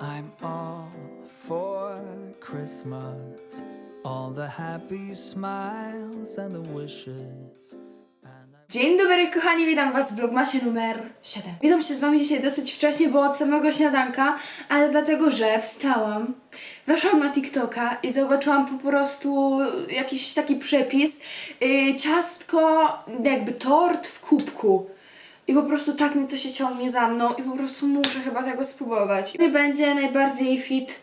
I'm all for Christmas. All the happy smiles and the wishes. Dzień dobry kochani, witam was w vlogmasie numer 7. Witam się z wami dzisiaj dosyć wcześnie, bo od samego śniadanka, ale dlatego, że wstałam, weszłam na TikToka i zobaczyłam po prostu jakiś taki przepis, yy, ciastko, jakby tort w kubku. I po prostu tak mi to się ciągnie za mną i po prostu muszę chyba tego spróbować. Nie będzie najbardziej fit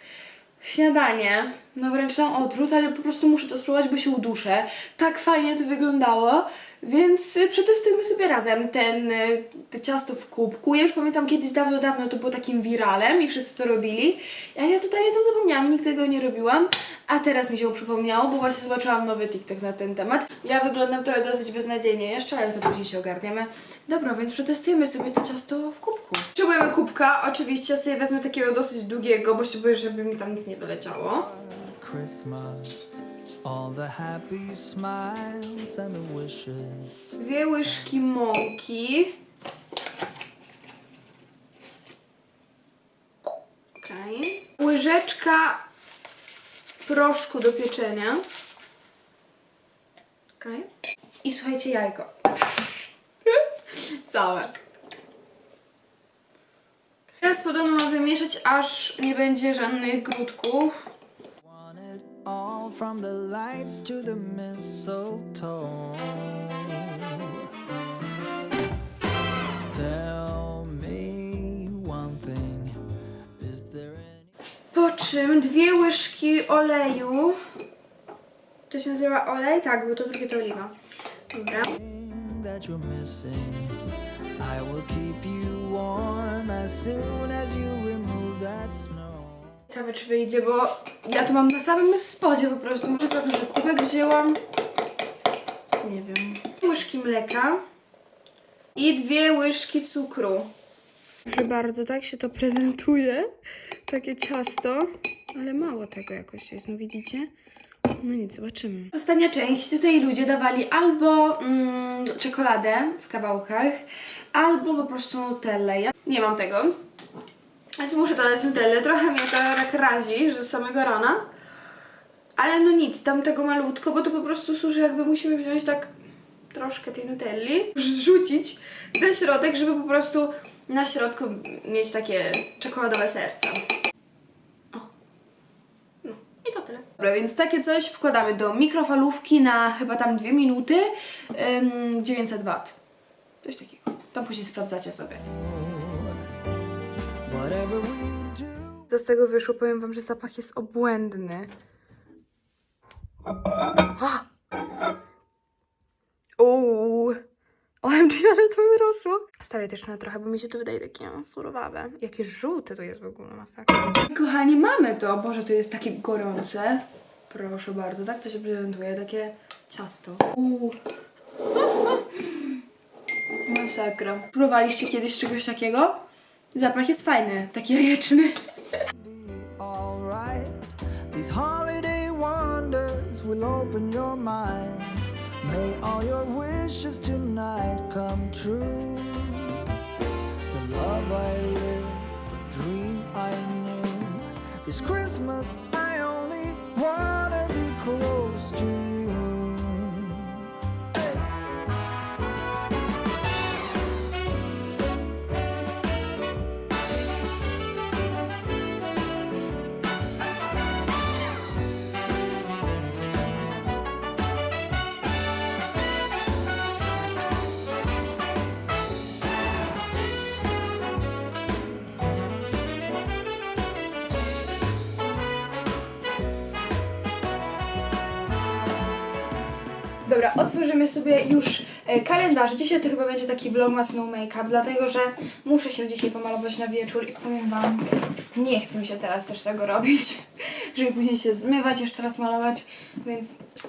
śniadanie. No wręcz na odwrót, ale po prostu muszę to spróbować, bo się uduszę. Tak fajnie to wyglądało, więc y, przetestujmy sobie razem ten y, te ciasto w kubku. Ja już pamiętam kiedyś dawno, dawno to było takim wiralem i wszyscy to robili. Ale ja totalnie to zapomniałam, nigdy tego nie robiłam. A teraz mi się przypomniało, bo właśnie zobaczyłam nowy TikTok na ten temat. Ja wyglądam trochę dosyć beznadziejnie jeszcze, ale to później się ogarniemy. Dobra, więc przetestujemy sobie to ciasto w kubku. Potrzebujemy kubka, oczywiście sobie wezmę takiego dosyć długiego, bo się boję, żeby mi tam nic nie wyleciało. Dwie łyżki mąki. Okej. Łyżeczka proszku do pieczenia. Okej. I słuchajcie, jajko. Całe. Teraz podobno mam wymieszać, aż nie będzie żadnych grudków. Want it all from the lights to the mistletoe. Tell me one thing. Is there any Po czym dwie łyżki oleju. To się nazywa olej? Tak, bo to drugie to oliwa. Dobra. that you're missing? I will keep you warm as soon as you remove that. Ciekawe czy wyjdzie, bo ja to mam na samym spodzie po prostu. Może za duży kubek wzięłam. Nie wiem. Łyżki mleka i dwie łyżki cukru. Proszę bardzo, tak się to prezentuje. Takie ciasto, ale mało tego jakoś jest, no widzicie? No nic, zobaczymy. Ostatnia część. Tutaj ludzie dawali albo mm, czekoladę w kawałkach, albo po prostu nutellę. Ja nie mam tego. Więc muszę dodać nutellę. Trochę mnie to tak razi, że z samego rana. Ale no nic, dam tego malutko, bo to po prostu służy jakby musimy wziąć tak troszkę tej nutelli, rzucić na środek, żeby po prostu na środku mieć takie czekoladowe serce. O. No i to tyle. Dobra, więc takie coś wkładamy do mikrofalówki na chyba tam dwie minuty. Ym, 900 W. Coś takiego. To później sprawdzacie sobie. Co z tego wyszło, powiem wam, że zapach jest obłędny. Ah! Uuu. OMG, ale to wyrosło. Stawię też na trochę, bo mi się to wydaje takie no, surowawe. Jakie żółte to jest w ogóle, masakra. Kochani, mamy to. Boże, to jest takie gorące. Proszę bardzo, tak to się prezentuje, takie ciasto. Uuu. Masakra. Próbowaliście kiedyś czegoś takiego? Zapach jest fajny, taki jajeczny. alright. These Dobra, otworzymy sobie już e, kalendarz. Dzisiaj to chyba będzie taki vlogmas no make-up, dlatego że muszę się dzisiaj pomalować na wieczór i powiem wam, nie chce mi się teraz też tego robić, żeby później się zmywać, jeszcze raz malować, więc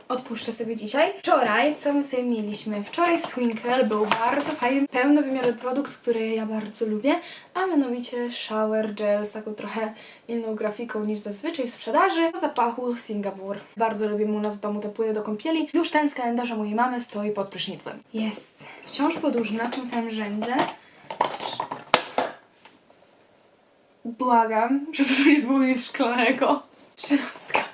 odpuszczę sobie dzisiaj. Wczoraj, co my tutaj mieliśmy? Wczoraj w Twinkle był bardzo fajny, pełnowymiarowy produkt, który ja bardzo lubię, a mianowicie shower gel z taką trochę inną grafiką niż zazwyczaj w sprzedaży o zapachu Singapur. Bardzo lubimy u nas w domu te płyny do kąpieli. Już ten z kalendarza mojej mamy stoi pod prysznicem. Jest wciąż podłużny na tym samym rzędzie. błagam, żeby to nie było nic szklanego. Trzynastka.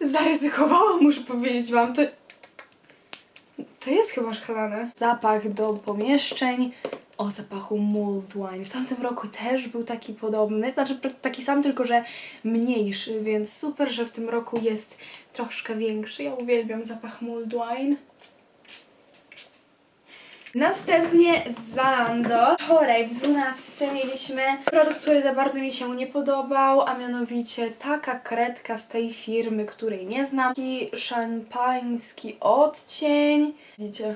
Zaryzykowałam, muszę powiedzieć wam, to... To jest chyba szklane. Zapach do pomieszczeń o zapachu mulled wine. W tamtym roku też był taki podobny, znaczy taki sam, tylko że mniejszy, więc super, że w tym roku jest troszkę większy. Ja uwielbiam zapach mulled wine. Następnie Zalando. Wczoraj w 12 mieliśmy produkt, który za bardzo mi się nie podobał, a mianowicie taka kredka z tej firmy, której nie znam. Taki szampański odcień. Widzicie?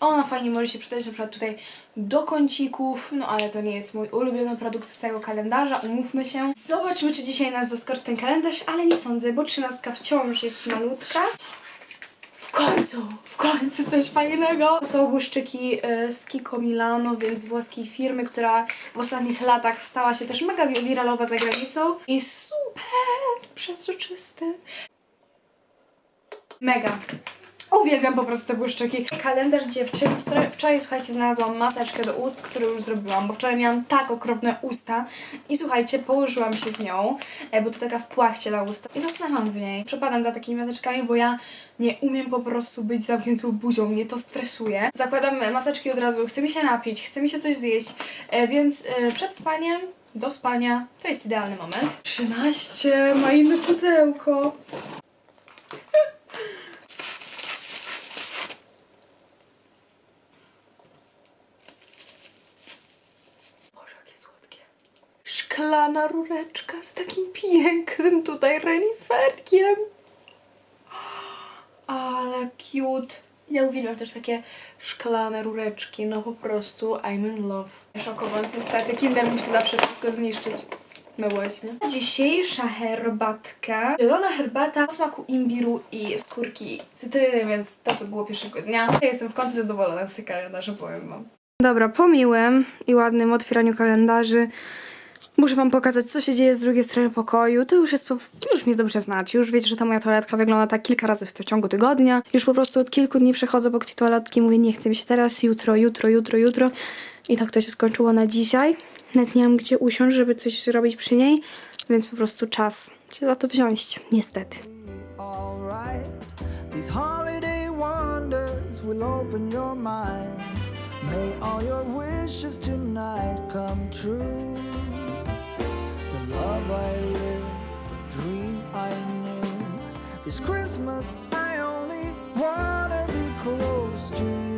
Ona fajnie może się przydać na przykład tutaj do kącików, no ale to nie jest mój ulubiony produkt z tego kalendarza, umówmy się. Zobaczmy, czy dzisiaj nas zaskoczy ten kalendarz, ale nie sądzę, bo trzynastka wciąż jest malutka. Końcu, w końcu coś fajnego. Są błyszczyki e, z Kiko Milano, więc włoskiej firmy, która w ostatnich latach stała się też mega wi- wiralowa za granicą. I super przezroczysty. Mega. Uwielbiam po prostu te błyszczyki. Kalendarz dziewczyn. Wczoraj, słuchajcie, znalazłam maseczkę do ust, którą już zrobiłam, bo wczoraj miałam tak okropne usta. I słuchajcie, położyłam się z nią, e, bo to taka w płachcie na usta. I zasnęłam w niej. Przepadam za takimi maseczkami, bo ja nie umiem po prostu być zamkniętą buzią. Mnie to stresuje. Zakładam maseczki od razu. Chce mi się napić, chce mi się coś zjeść, e, więc e, przed spaniem do spania to jest idealny moment. 13, ma inne pudełko. Szklana rureczka z takim pięknym tutaj reniferkiem. Ale cute. Ja uwielbiam też takie szklane rureczki, no po prostu I'm in love. Szokując niestety, Kinder musi zawsze wszystko zniszczyć. No właśnie. Dzisiejsza herbatka. Zielona herbata o smaku imbiru i skórki cytryny, więc to co było pierwszego dnia. Ja jestem w końcu zadowolona z kalendarza, powiem wam. Dobra, po miłym i ładnym otwieraniu kalendarzy muszę wam pokazać, co się dzieje z drugiej strony pokoju. To już jest, po... już mnie dobrze znacie. Już wiecie, że ta moja toaletka wygląda tak kilka razy w ciągu tygodnia. Już po prostu od kilku dni przechodzę obok tej toaletki mówię, nie chcę mi się teraz, jutro, jutro, jutro, jutro. I tak to się skończyło na dzisiaj. Nawet nie mam gdzie usiąść, żeby coś zrobić przy niej, więc po prostu czas się za to wziąć, niestety. These holiday wonders will open your mind. May all your wishes tonight come true. The love I live, the dream I knew. This Christmas I only wanna be close to you.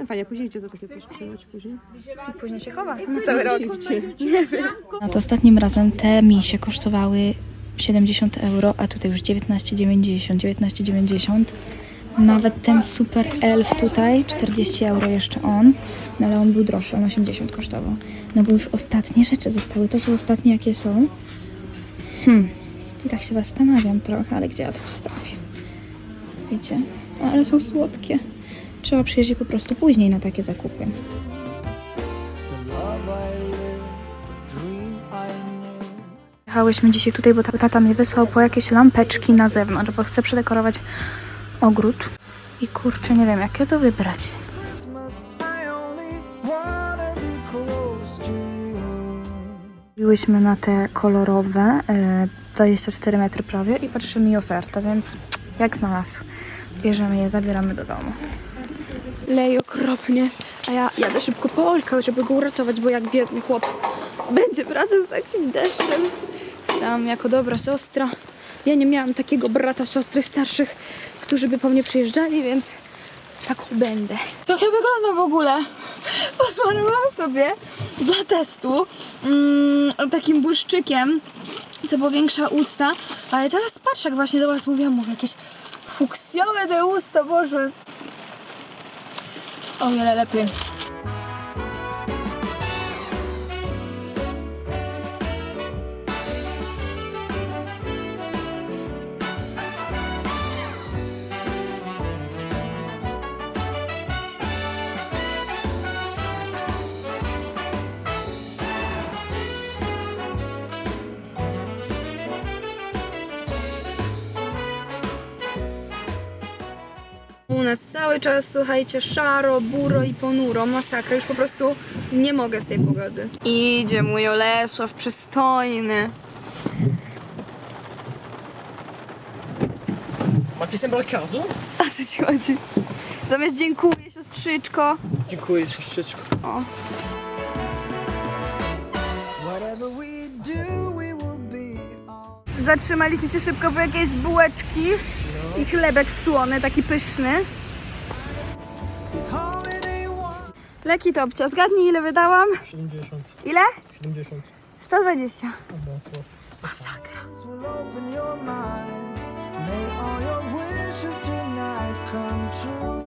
Ten fajnie, później gdzie to takie coś przyjąć później? Później się chowa na cały rok. No to ostatnim razem te misie kosztowały 70 euro, a tutaj już 19,90, 19,90. Nawet ten super elf tutaj, 40 euro jeszcze on, no ale on był droższy, on 80 kosztował. No bo już ostatnie rzeczy zostały, to są ostatnie jakie są. Hmm, i tak się zastanawiam trochę, ale gdzie ja to postawię? Wiecie, ale są słodkie. Trzeba przyjeździć po prostu później na takie zakupy. Jechałyśmy dzisiaj tutaj, bo tata mnie wysłał po jakieś lampeczki na zewnątrz, bo chcę przedekorować ogród. I kurczę, nie wiem, jakie to wybrać. Byłyśmy na te kolorowe, e, 24 metry prawie i patrzymy mi ofertę, więc jak znalazł. Bierzemy je, zabieramy do domu. Leje okropnie, a ja jadę szybko po żeby go uratować, bo jak biedny chłop będzie wracał z takim deszczem. Sam jako dobra siostra. Ja nie miałam takiego brata, siostry starszych, którzy by po mnie przyjeżdżali, więc taką będę. Jak ja wyglądam w ogóle? Posmarowałam sobie dla testu mm, takim błyszczykiem, co powiększa usta, ale teraz patrzę, jak właśnie do was mówiłam, mówię jakieś fuksjowe te usta, Boże. O wiele lepiej. Cały czas, słuchajcie, szaro, buro i ponuro, masakra. Już po prostu nie mogę z tej pogody. Idzie mój Olesław, przystojny. Macie symbol kazu? A co ci chodzi? Zamiast dziękuję, siostrzyczko. Dziękuję, siostrzyczko. O. Zatrzymaliśmy się szybko po jakieś bułeczki i chlebek słony, taki pyszny. Leki Topcia, zgadnij ile wydałam? 70, Ile? 70. 120. Dobra, to. Masakra. will